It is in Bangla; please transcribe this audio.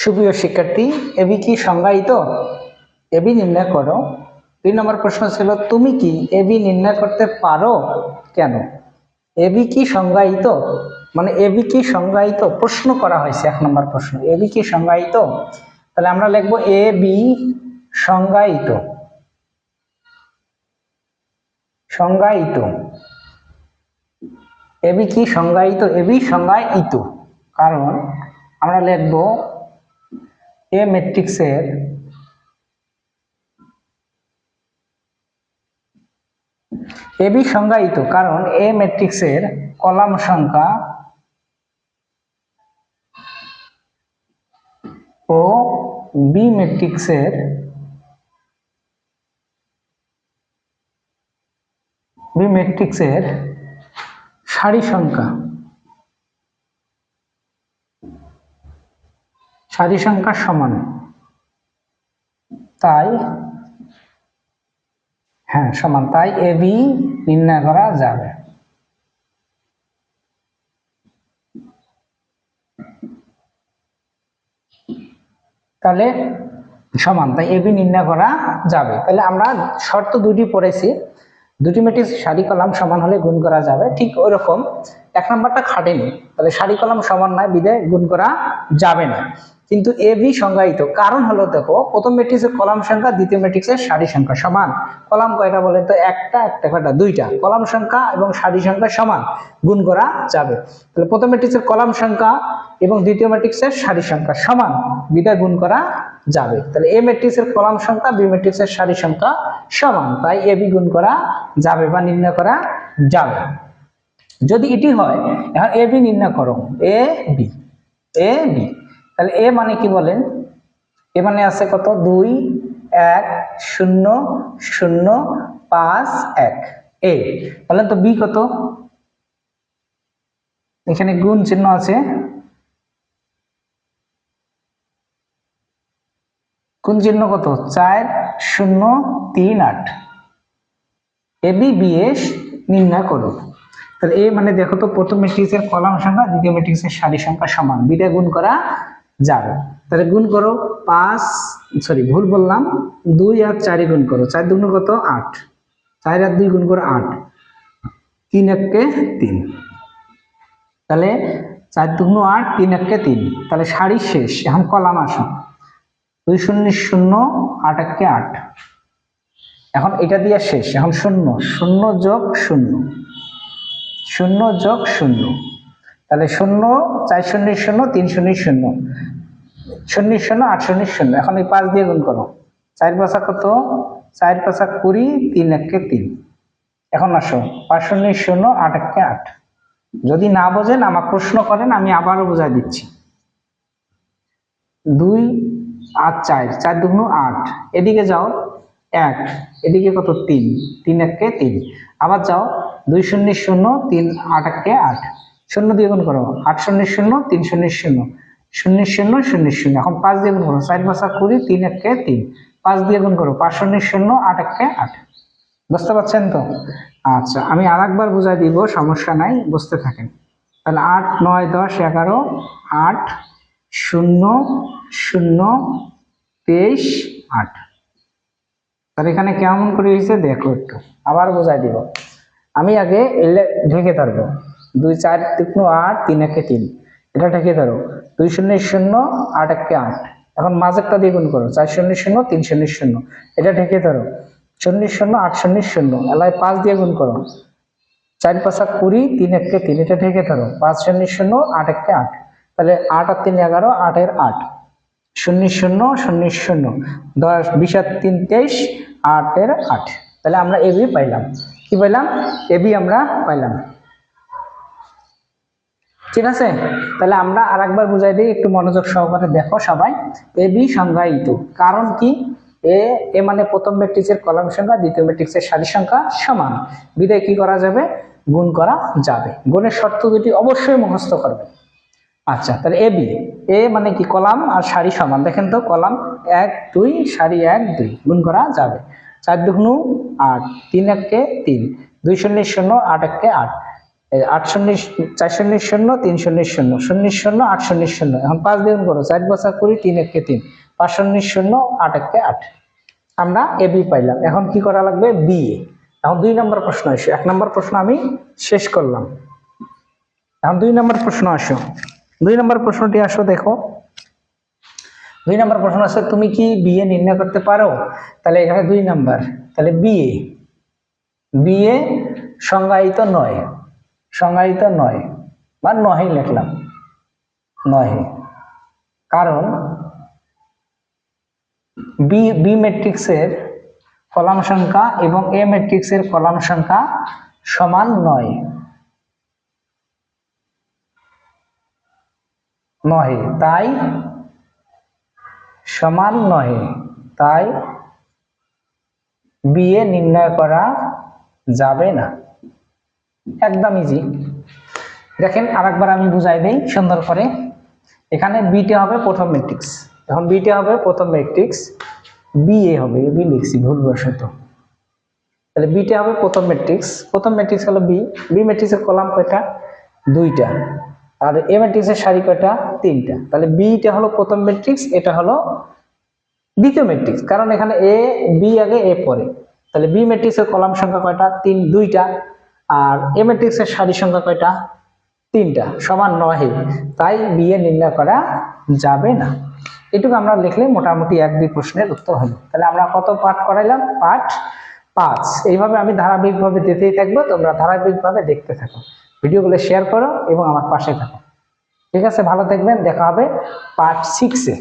সুপ্রিয় শিক্ষার্থী, এবি কি সংজ্ঞায়িত? এবি নির্ণয় করো। দুই নম্বর প্রশ্ন ছিল, তুমি কি এবি নির্ণয় করতে পারো কেন? এবি কি সংজ্ঞায়িত? মানে এবি কি সংজ্ঞায়িত? প্রশ্ন করা হয়েছে, এক নম্বর প্রশ্ন। এবি কি সংজ্ঞায়িত? তাহলে আমরা লিখব এ বি সংজ্ঞায়িত। সংজ্ঞায়িত। এবি কি সংজ্ঞায়িত? এবি সংজ্ঞায়িত। কারণ আমরা লিখব এ ম্যাট্রিক্সের এবি সংজ্ঞায়িত, কারণ এ ম্যাট্রিক্সের কলাম সংখ্যা ও বি ম্যাট্রিক্সের বি ম্যাট্রিক্সের সারি সংখ্যা। সারি সংখ্যা সমান। তাই হ্যাঁ সমান। তাই এ বি নির্ণয় করা যাবে। তাহলে সমান। তাই এ বি নির্ণয় করা যাবে। তাহলে আমরা শর্ত দুটি পড়েছি। দুটি ম্যাট্রিক্স সারি কলাম সমান হলে গুণ করা যাবে। ঠিক ওইরকম। এক নাম্বারটা খাটেনি। তাহলে সারি কলাম সমান নয়, বিদে গুণ করা যাবে না। কিন্তু এ, বি সংজ্ঞায়িত। কারণ হলো দেখো, প্রথম ম্যাট্রিক্সের কলাম সংখ্যা, দ্বিতীয় ম্যাট্রিক্সের সারি সংখ্যা সমান। কলাম কয়টা বলে তো? একটা একটা কয়টা? দুইটা। কলাম সংখ্যা এবং সারি সংখ্যা সমান। গুণ করা যাবে। তাহলে প্রথম ম্যাট্রিক্সের কলাম সংখ্যা এবং দ্বিতীয় ম্যাট্রিক্সের সারি সংখ্যা সমান। বিদায় গুণ করা যাবে। তাহলে এ ম্যাট্রিক্সের কলাম সংখ্যা, বি ম্যাট্রিক্সের সারি সংখ্যা সমান। তাই এ, বি গুণ করা যাবে বা নির্ণয় করা যাবে। যদি এটি হয়, এখন এ, বি নির্ণয় করো। A, B. A, B. তাহলে এ মানে কি বলেন? এ মানে আছে কত? দুই, এক, শূন্য শূন্য, পাঁচ, এক। এ, বলেন তো বি কত? এখানে গুণ চিহ্ন আছে। গুণ চিহ্ন কত? চার, শূন্য, তিন, আট। এ, বি বি এস নির্ণয় করো তাহলে এ মানে দেখো তো প্রথম ম্যাট্রিক্সের কলাম সংখ্যা, দ্বিতীয় ম্যাট্রিক্সের সারি সংখ্যা সমান। বিটা গুণ করা যাবে। তাহলে গুণ করো পাঁচ সরি ভুল বললাম, দুই আর চারি গুণ করো। চার দুগুণ কত? আট। চার আর দুই গুণ করো আট। তিন এককে তিন। তাহলে চার দুগুণ আট, তিন এককে তিন। তাহলে সারি শেষ। এখন কলাম আসো। দুই শূন্য শূন্য, আট এককে আট। এখন এটা দিয়ে শেষ। এখন শূন্য। শূন্য যোগ শূন্য। শূন্য যোগ শূন্য। তাহলে শূন্য, চার শূন্য শূন্য, তিন শূন্য শূন্য। শূন্য শূন্য, আট শূন্য শূন্য। এখন এই পাঁচ দিয়ে গুণ করো। চার পাঁচা কত? চার পাঁচা কুড়ি, তিন এককে তিন। এখন আসো। পাঁচ শূন্য শূন্য, আট এককে আট। যদি না বোঝেন, আমার প্রশ্ন করেন, আমি আবারও বোঝাই দিচ্ছি। দুই আর চার চার দুগুণ আট। এদিকে যাও, এক। এদিকে কত? তিন। তিন এককে তিন। আবার যাও, দুই শূন্য শূন্য, তিন, আট এককে আট। শূন্য দিয়ে গুণ করো। আট শূন্য শূন্য, তিন শূন্য শূন্য। শূন্য শূন্য শূন্য শূন্য। এখন পাঁচ দিয়ে গুণ করো। চার পাঁচা কুড়ি, তিন এককে তিন। পাঁচ দিয়ে গুণ করো। পাঁচ শূন্য শূন্য, আট এককে আট। বুঝতে পারছেন তো? আচ্ছা আমি আর একবার বুঝাই দিব, সমস্যা নাই, বুঝতে থাকেন। তাহলে আট, নয়, দশ, এগারো, আট, শূন্য শূন্য, তেইশ, আট। তাহলে এখানে কেমন করে হয়েছে? দেখো একটু। আবার বোঝাই দিব। আমি আগে এলে ঢেকে ধরবো। দুই চার তিন আট, তিন একে তিন। এটা ঢেকে ধরো। দুই শূন্য শূন্য, আট একে আট। এখন মাঝেরটা দিয়ে গুণ করো। চার শূন্য শূন্য, তিন শূন্য শূন্য। এটা ঢেকে ধরো। শূন্য শূন্য, আট শূন্য শূন্য। এলায় পাঁচ দিয়ে গুণ করো। চার পাঁচা কুড়ি, তিন একে তিন। এটা ঢেকে ধরো। পাঁচ শূন্য শূন্য, আট একে আট। তাহলে আট আর তিন এগারো, আটের আট। শূন্য শূন্য শূন্য শূন্য। দশ, বিশ আর তিন, তেইশ, আটের আট। তাহলে আমরা এবি পাইলাম। কি পাইলাম? এবি আমরা পাইলাম। ঠিক আছে? তাহলে আমরা আর একবার বুঝাই দিই, একটু মনোযোগ সহকারে দেখো সবাই। এ, বি সংজ্ঞায়িত। কারণ কি? এ এ মানে প্রথম ম্যাট্রিক্সের কলাম সংখ্যা, দ্বিতীয় ম্যাট্রিক্সের সারি সংখ্যা সমান। বিদায় কি করা যাবে? গুণ করা যাবে। গুণের শর্ত দুটি অবশ্যই মুখস্থ করবে। আচ্ছা তাহলে এ, বি। এ মানে কি কলাম আর সারি সমান? দেখেন তো, কলাম এক, দুই, সারি এক, দুই। গুণ করা যাবে। চার দুগুণ আট, তিন এককে তিন। দুই শূন্য শূন্য, আট এককে আট। আট শূন্য চার শূন্য শূন্য তিন শূন্য শূন্য শূন্য শূন্য আট শূন্য। শূন্য এখন পাঁচ দ্বিগুণ করো, চার বছর করি তিন একে তিন। পাঁচ শূন্য শূন্য আট একে আট। আমরা এ, বি পাইলাম। এখন কি করা লাগবে? B A. এখন দুই নম্বর প্রশ্ন আসে। এক নম্বর প্রশ্ন আমি শেষ করলাম। এখন দুই নম্বর প্রশ্ন আসো। দুই নম্বর প্রশ্নটি আসো, দেখো। দুই নম্বর প্রশ্ন আছে তুমি কি বিএ নির্ণয় করতে পারো? তাহলে এখানে দুই নাম্বার। তাহলে বিএ বিএ সংজ্ঞায়িত নয়। সংজ্ঞায়িত নয় বা নহে লিখলাম। নহে। কারণ বি বি ম্যাট্রিক্সের কলাম সংখ্যা এবং এ ম্যাট্রিক্সের কলাম সংখ্যা সমান নয়। নহে। তাই সমান নহে। তাই বিয়ে নির্ণয় করা যাবে না। একদম ইজি দেখেন আরেকবার আমি বুঝাই দিই সুন্দর করে। এখানে বিটে হবে প্রথম ম্যাট্রিক্স এখন বিটে হবে প্রথম ম্যাট্রিক্স বি এ হবে বি লিখছি, ভুলবশত। তাহলে বিটে হবে প্রথম ম্যাট্রিক্স প্রথম ম্যাট্রিক্স হলো বি বি ম্যাট্রিক্সের কলাম কয়টা? দুইটা। আর এ ম্যাট্রিক্সের সারি কয়টা? তিনটা। তাহলে বিটা হলো প্রথম ম্যাট্রিক্স এটা হলো দ্বিতীয় ম্যাট্রিক্স কারণ এখানে এ বি আগে এ পরে। তাহলে বি ম্যাট্রিক্সের কলাম সংখ্যা কয়টা? তিন, দুইটা। আর এ ম্যাট্রিক্সের সারি সংখ্যা কয়টা? তিনটা, সমান নয়। তাই বিয়ে নির্ণয় করা যাবে না। এটুকু আমরা লিখলে মোটামুটি এক দুই প্রশ্নের উত্তর হলো। তাহলে আমরা কত পাঠ করাইলাম? পাঠ পাঁচ। এইভাবে আমি ধারাবাহিকভাবে দিতেই থাকব, তোমরা ধারাবাহিকভাবে দেখতে থাকো। ভিডিওগুলো শেয়ার করো এবং আমার পাশে থাকো। ঠিক আছে, ভালো থাকবেন। দেখা হবে পার্ট সিক্সে